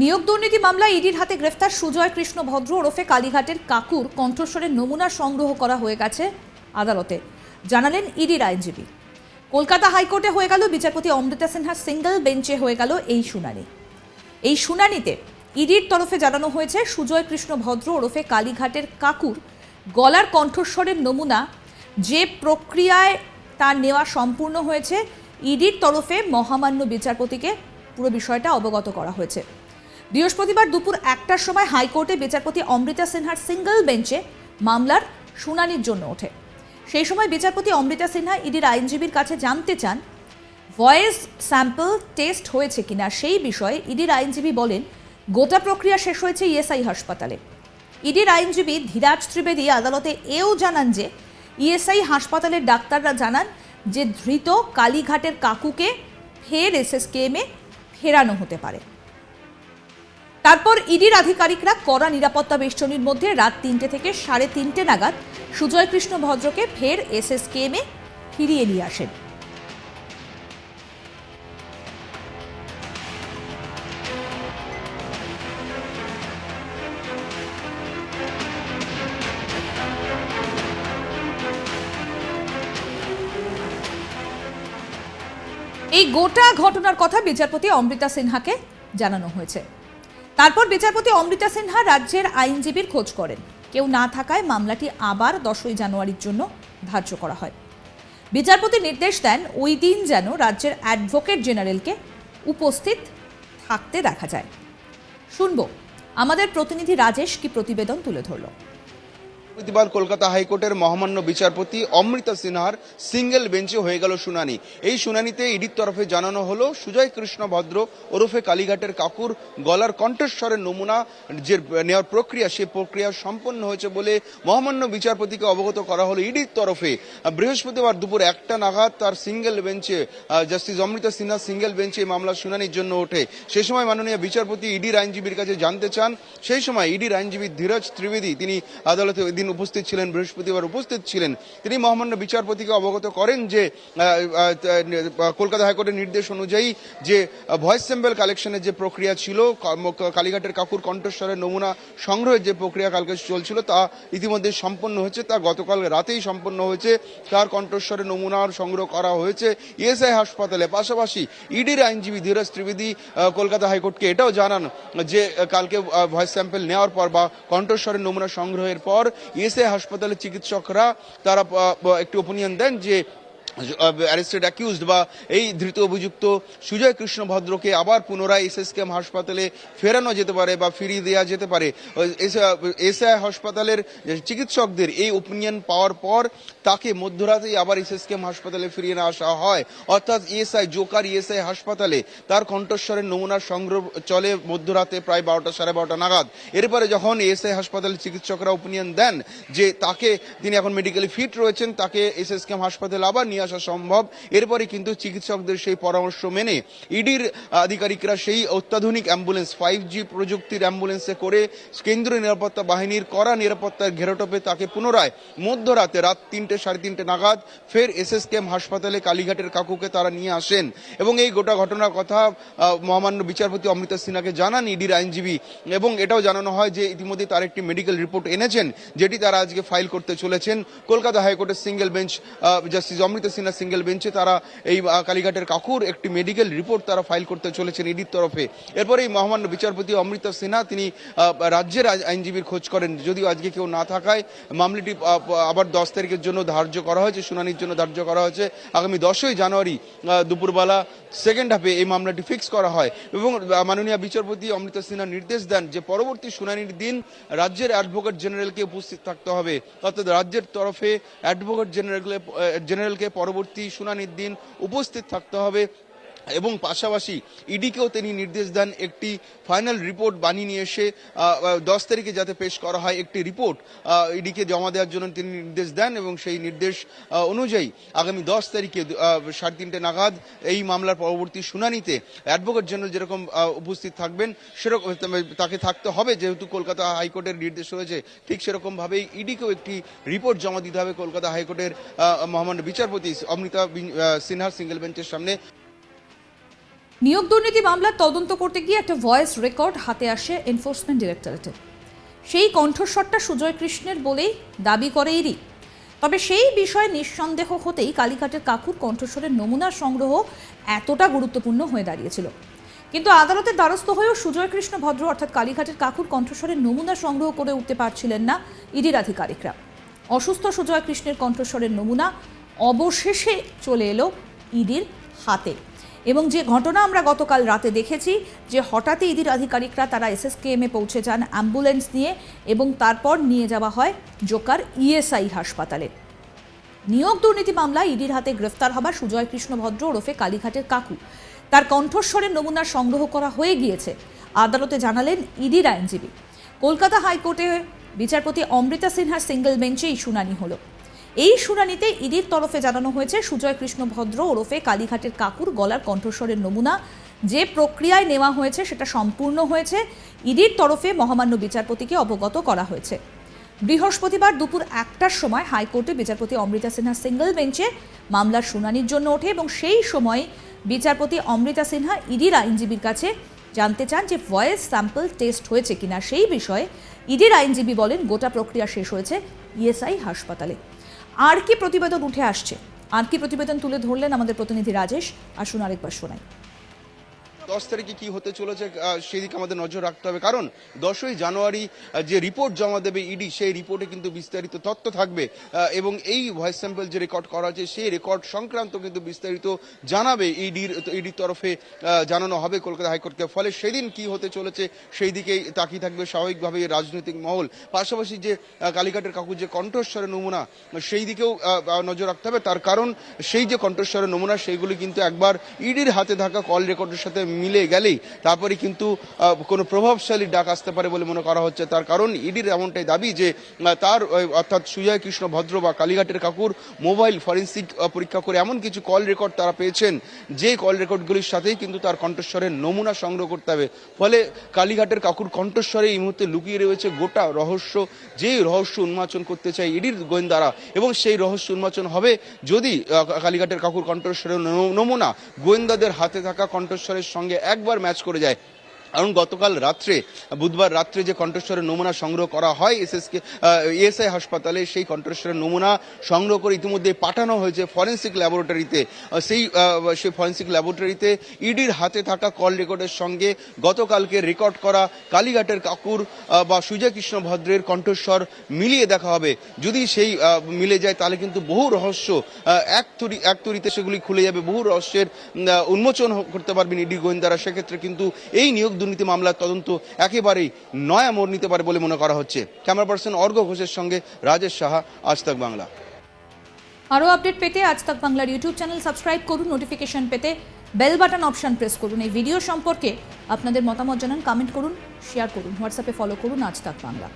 নিয়োগ দুর্নীতি মামলায় ইডির হাতে গ্রেফতার সুজয় কৃষ্ণ ভদ্র ওরফে কালীঘাটের কাকুর কণ্ঠস্বরের নমুনা সংগ্রহ করা হয়ে গেছে আদালতে। জানালেন ইডির আইনজীবী। কলকাতা হাইকোর্টে হয়ে গেল বিচারপতি অমৃতা সিনহার সিঙ্গল বেঞ্চে হয়ে গেল এই শুনানি। এই শুনানিতে ইডির তরফে জানানো হয়েছে সুজয় কৃষ্ণ ভদ্র ওরফে কালীঘাটের কাকুর গলার কণ্ঠস্বরের নমুনা যে প্রক্রিয়ায় তার নেওয়া সম্পূর্ণ হয়েছে, ইডির তরফে মহামান্য বিচারপতিকে পুরো বিষয়টা অবগত করা হয়েছে। বৃহস্পতিবার দুপুর একটার সময় হাইকোর্টে বিচারপতি অমৃতা সিনহার সিঙ্গল বেঞ্চে মামলার শুনানির জন্য ওঠে। সেই সময় বিচারপতি অমৃতা সিনহা ইডির আইনজীবীর কাছে জানতে চান, ভয়েস স্যাম্পল টেস্ট হয়েছে কিনা সেই বিষয়ে ইডির আইনজীবী বলেন, গোটা প্রক্রিয়া শেষ হয়েছে ইএসআই হাসপাতালে। ইডির আইনজীবী ধীরাজ ত্রিবেদী আদালতে এও জানান যে, ইএসআই হাসপাতালের ডাক্তাররা জানান যে, ধৃত কালীঘাটের কাকুকে ফের এসএসকেএমে ফেরানো হতে পারে। তারপর ইডির আধিকারিকরা কড়া নিরাপত্তা বেষ্টনীর মধ্যে রাত তিনটে থেকে সাড়ে তিনটে নাগাদ সুজয় কৃষ্ণ ভদ্রকে ফের এস এস এসএসকেএমে ফিরিয়ে নিয়ে আসেন। এই গোটা ঘটনার কথা বিচারপতি অমৃতা সিনহাকে জানানো হয়েছে। তারপর বিচারপতি অমৃতা সিনহা রাজ্যের আইনজীবীর খোঁজ করেন। কেউ না থাকায় মামলাটি আবার দশই জানুয়ারির জন্য ধার্য করা হয়। বিচারপতি নির্দেশ দেন ওই দিন যেন রাজ্যের অ্যাডভোকেট জেনারেলকে উপস্থিত থাকতে দেখা যায়। শুনব, আমাদের প্রতিনিধি রাজেশ কি প্রতিবেদন তুলে ধরলো? বৃহস্পতিবার কলকাতা হাইকোর্টের মহামান্য বিচারপতি অমৃতা সিনহার সিঙ্গেল বেঞ্চে হয়ে গেল শুনানি। এই শুনানিতে ইডির তরফে জানানো হলো, সুজয় কৃষ্ণ ভদ্র ওরফে কালীঘাটের কাকুর গলার কণ্ঠস্বরের নমুনা যে নেওয়ার প্রক্রিয়া, সে প্রক্রিয়া সম্পন্ন হয়েছে বলে মহামান্য বিচারপতিকে অবগত করা হলো। ইডির তরফে বৃহস্পতিবার দুপুর একটা নাগাদ তার সিঙ্গেল বেঞ্চে জাস্টিস অমৃতা সিনহা সিঙ্গেল বেঞ্চে এই মামলা শুনানির জন্য ওঠে। সেই সময় মাননীয় বিচারপতি ইডির আইনজীবীর কাছে জানতে চান, সেই সময় ইডির আইনজীবী ধীরজ ত্রিবেদী, তিনি আদালতে ওই দিন উপস্থিত ছিলেন, বৃহস্পতিবার উপস্থিত ছিলেন। তিনি মহামান্য বিচারপতিকে অবগত করেন যে কলকাতা হাইকোর্টের নির্দেশ অনুযায়ী যে ভয়েস স্যাম্পল কালেকশনের যে প্রক্রিয়া ছিল কালীঘাটের কাকুর কণ্ঠস্বরের নমুনা সংগ্রহের যে প্রক্রিয়া কালকে চলছিল, তা ইতিমধ্যে সম্পন্ন হয়েছে, তা গতকাল রাতেই সম্পন্ন হয়েছে। তার কণ্ঠস্বরের নমুনার সংগ্রহ করা হয়েছে ইএসআই হাসপাতালে। পাশাপাশি ইডির আইনজীবী ধীরজ ত্রিবেদী কলকাতা হাইকোর্টকে এটাও জানান যে কালকে ভয়েস স্যাম্পেল নেওয়ার পর বা কণ্ঠস্বরের নমুনা সংগ্রহের পর ইএসআই হাসপাতালের চিকিৎসকরা তারা একটি ওপিনিয়ন দেন যে অ্যারেস্টেড অ্যাকিউজড বা এই ধৃত অভিযুক্ত সুজয় কৃষ্ণ ভদ্রকে আবার পুনরায় এসএসকেএম হাসপাতালে ফেরানো যেতে পারে বা ফিরিয়ে দেওয়া যেতে পারে। এসআই হাসপাতালের চিকিৎসকদের এই ওপিনিয়ন পাওয়ার পর তাকে মধ্যরাতেই আবার এসএসকেএম হাসপাতালে ফিরিয়ে নিয়ে আসা হয়। অর্থাৎ ইএসআই জোকার ইএসআই হাসপাতালে তার কণ্ঠস্বরের নমুনা সংগ্রহ চলে মধ্যরাতে প্রায় বারোটা, সাড়ে বারোটা নাগাদ। এরপরে যখন এসআই হাসপাতালের চিকিৎসকরা ওপিনিয়ন দেন যে তাকে, তিনি এখন মেডিকেলি ফিট রয়েছেন, তাকে এস এসএসকেএম হাসপাতালে আবার নিয়ে আসা সম্ভব। এরপরে কিন্তু চিকিৎসকদের সেই পরামর্শ মেনে ইডির আধিকারিকরা সেই অত্যাধুনিক অ্যাম্বুলেন্স ফাইভ জি প্রযুক্তির অ্যাম্বুলেন্সে করে কেন্দ্রীয় নিরাপত্তা বাহিনীর কড়া নিরাপত্তার ঘেরোটোপে তাকে পুনরায় মধ্যরাতে রাত তিনটে, সাড়ে তিনটে নাগাদ ফের এসএসকেএম হাসপাতালে কালীঘাটের কাকুকে তারা নিয়ে আসেন এবং এই গোটা ঘটনার কথা মহামান্য বিচারপতি অমৃতা সিনহাকে জানান ইডির আইনজীবী এবং এটাও জানানো হয় যে ইতিমধ্যে তার একটি মেডিকেল রিপোর্ট এনেছেন, যেটি তারা আজকে ফাইল করতে চলেছেন। কলকাতা হাইকোর্টের single bench justice Amrita Sinha single বেঞ্চে তারা এই কালীঘাটের কাকুর একটি মেডিকেল রিপোর্ট তারা ফাইল করতে চলেছেন ইডির তরফে। এরপরে এই মহামান্য বিচারপতি অমৃতা সিনহা তিনি রাজ্যের আইনজীবীর খোঁজ করেন। যদিও আজকে কেউ না থাকায় মামলাটি আবার দশ তারিখের জন্য ধার্য করা হয়েছে, শুনানির জন্য ধার্য করা হয়েছে। আগামী দশই জানুয়ারি দুপুরবেলা সেকেন্ড হাফে এই মামলাটি ফিক্স করা হয়। এবং মাননীয় বিচারপতি অমৃতা সিনহা নির্দেশ দেন যে পরবর্তী শুনানির দিন রাজ্যের অ্যাডভোকেট জেনারেলকে উপস্থিত থাকতে হবে। অর্থাৎ রাজ্যের তরফে অ্যাডভোকেট জেনারেল জেনারেলকে পরবর্তী শুনানির দিন উপস্থিত থাকতে হবে। এবং পাশাপাশি ইডিকেও তিনি নির্দেশ দেন একটি ফাইনাল রিপোর্ট বানিয়ে নিয়ে এসে দশ তারিখে যাতে পেশ করা হয় একটি রিপোর্ট ইডিকে জমা দেওয়ার জন্য তিনি নির্দেশ দেন এবং সেই নির্দেশ অনুযায়ী আগামী দশ তারিখে সাড়ে তিনটে নাগাদ এই মামলার পরবর্তী শুনানিতে অ্যাডভোকেট জেনারেল যেরকম উপস্থিত থাকবেন, সেরকম, তাকে থাকতে হবে। যেহেতু কলকাতা হাইকোর্টের নির্দেশ রয়েছে, ঠিক সেরকমভাবেই ইডিকেও একটি রিপোর্ট জমা দিতে হবে কলকাতা হাইকোর্টের মহামান্য বিচারপতি অমৃতা সিনহার সিঙ্গেল বেঞ্চের সামনে। নিয়োগ দুর্নীতি মামলার তদন্ত করতে গিয়ে একটা ভয়েস রেকর্ড হাতে আসে এনফোর্সমেন্ট ডিরেক্টরেটের সেই কণ্ঠস্বরটা সুজয় কৃষ্ণের বলেই দাবি করে ইডি তবে সেই বিষয়ে নিঃসন্দেহ হতেই কালীঘাটের কাকুর কণ্ঠস্বরের নমুনা সংগ্রহ এতটা গুরুত্বপূর্ণ হয়ে দাঁড়িয়েছিল। কিন্তু আদালতের দ্বারস্থ হয়েও সুজয় কৃষ্ণ ভদ্র অর্থাৎ কালীঘাটের কাকুর কণ্ঠস্বরের নমুনা সংগ্রহ করে উঠতে পারছিলেন না ইডির আধিকারিকরা। অসুস্থ সুজয় কৃষ্ণের কণ্ঠস্বরের নমুনা অবশেষে চলে এলো ইডির হাতে। এবং যে ঘটনা আমরা গতকাল রাতে দেখেছি, যে হঠাৎই ইডির আধিকারিকরা তারা এসএসকেএমে পৌঁছে যান অ্যাম্বুলেন্স নিয়ে এবং তারপর নিয়ে যাওয়া হয় জোকার ইএসআই হাসপাতালে। নিয়োগ দুর্নীতি মামলায় ইডির হাতে গ্রেফতার হওয়া সুজয় কৃষ্ণ ভদ্র ওরফে কালীঘাটের কাকু। তার কণ্ঠস্বরের নমুনা সংগ্রহ করা হয়ে গিয়েছে, আদালতে জানালেন ইডির আইনজীবী। কলকাতা হাইকোর্টে বিচারপতি অমৃতা সিনহার সিঙ্গেল বেঞ্চে এই শুনানি হলো। এই শুনানিতে ইডির তরফে জানানো হয়েছে, সুজয় কৃষ্ণ ভদ্র ওরফে কালীঘাটের কাকুর গলার কণ্ঠস্বরের নমুনা। যে প্রক্রিয়ায় নেওয়া হয়েছে সেটা সম্পূর্ণ হয়েছে। ইডির তরফে মহামান্য বিচারপতিকে অবগত করা হয়েছে। বৃহস্পতিবার দুপুর একটার সময় হাইকোর্টে বিচারপতি অমৃতা সিনহা সিঙ্গেল বেঞ্চে মামলার শুনানির জন্য ওঠে এবং সেই সময় বিচারপতি অমৃতা সিনহা ইডির আইনজীবীর কাছে জানতে চান যে ভয়েস স্যাম্পল টেস্ট হয়েছে কিনা। সেই বিষয়ে ইডির আইনজীবী বলেন, গোটা প্রক্রিয়া শেষ হয়েছে ইএসআই হাসপাতালে। আর কি প্রতিবেদন উঠে আসছে? আর কি প্রতিবেদন তুলে ধরলেন আমাদের প্রতিনিধি রাজেশ? আসুন আরেকবার শোনাই। দশ তারিখে কি হতে চলেছে আহ, সেই দিকে আমাদের নজর রাখতে হবে। কারণ দশই জানুয়ারি যে রিপোর্ট জমা দেবে ইডি সেই রিপোর্টে কিন্তু বিস্তারিত তথ্য থাকবে। এবং এই ভয়েস স্যাম্পল যে রেকর্ড করা হয়েছে সেই রেকর্ড সংক্রান্ত কিন্তু বিস্তারিত জানাবে ইডির ইডির তরফে জানানো হবে কলকাতা হাইকোর্টকে। ফলে সেদিন কি হতে চলেছে সেই দিকেই তাকিয়ে থাকবে স্বাভাবিকভাবে রাজনৈতিক মহল। পাশাপাশি যে কালীঘাটের কাকুর যে কণ্ঠস্বরের নমুনা সেই দিকেও নজর রাখতে হবে। তার কারণ সেই যে কণ্ঠস্বরের নমুনা সেইগুলি কিন্তু একবার ইডির হাতে থাকা কল রেকর্ডের সাথে মিলে গেলেই তারপরে কিন্তু কোনো প্রভাবশালী ডাক আসতে পারে বলে মনে করা হচ্ছে। তার কারণ ইডির এমনটাই দাবি যে তার অর্থাৎ সুজয় কৃষ্ণ ভদ্র বা কালীঘাটের কাকুর মোবাইল ফরেন্সিক পরীক্ষা করে এমন কিছু কল রেকর্ড তারা পেয়েছেন যে কল রেকর্ডগুলির সাথেই কিন্তু তার কণ্ঠস্বরের নমুনা সংগ্রহ করতে হবে। ফলে কালীঘাটের কাকুর কণ্ঠস্বরে এই মুহূর্তে লুকিয়ে রয়েছে গোটা রহস্য, যেই রহস্য উন্মোচন করতে চায় ইডির গোয়েন্দারা। এবং সেই রহস্য উন্মোচন হবে যদি কালীঘাটের কাকুর কণ্ঠস্বরের নমুনা গোয়েন্দাদের হাতে থাকা কণ্ঠস্বরের সঙ্গে একবার ম্যাচ করে যায়। কারণ গতকাল রাত্রে, বুধবার রাত্রে যে কণ্ঠস্বরের নমুনা সংগ্রহ করা হয় এসএসকে ইএসআই হাসপাতালে সেই কণ্ঠস্বরের নমুনা সংগ্রহ করে ইতিমধ্যে পাঠানো হয়েছে ফরেন্সিক ল্যাবরেটরিতে। সেই সেই ফরেন্সিক ল্যাবরেটরিতে ইডির হাতে থাকা কল রেকর্ডের সঙ্গে গতকালকে রেকর্ড করা কালীঘাটের কাকুর বা সুজয় কৃষ্ণ ভদ্রের কণ্ঠস্বর মিলিয়ে দেখা হবে। যদি সেই মিলে যায়, তাহলে কিন্তু বহু রহস্য এক তুরি এক তুরিতে সেগুলি খুলে যাবে। বহু রহস্যের উন্মোচন করতে পারবেন ইডি গোয়েন্দারা। সেক্ষেত্রে কিন্তু এই নিয়োগ দুর্নীতি মামলার তদন্ত একেবারেই নয়া মোড় নিতে পারে বলে মনে করা হচ্ছে। ক্যামেরা পার্সন অর্ঘ ঘোষের সঙ্গে রাজেশ সাহা, আজ তাক বাংলা। আরও আপডেট পেতে আজ তাক বাংলার ইউটিউব চ্যানেল সাবস্ক্রাইব করুন, নোটিফিকেশন পেতে বেল বাটন অপশন প্রেস করুন। এই ভিডিও সম্পর্কে আপনাদের মতামত জানান কমেন্ট করুন শেয়ার করুন হোয়াটসঅ্যাপে ফলো করুন, আজ তাক বাংলা।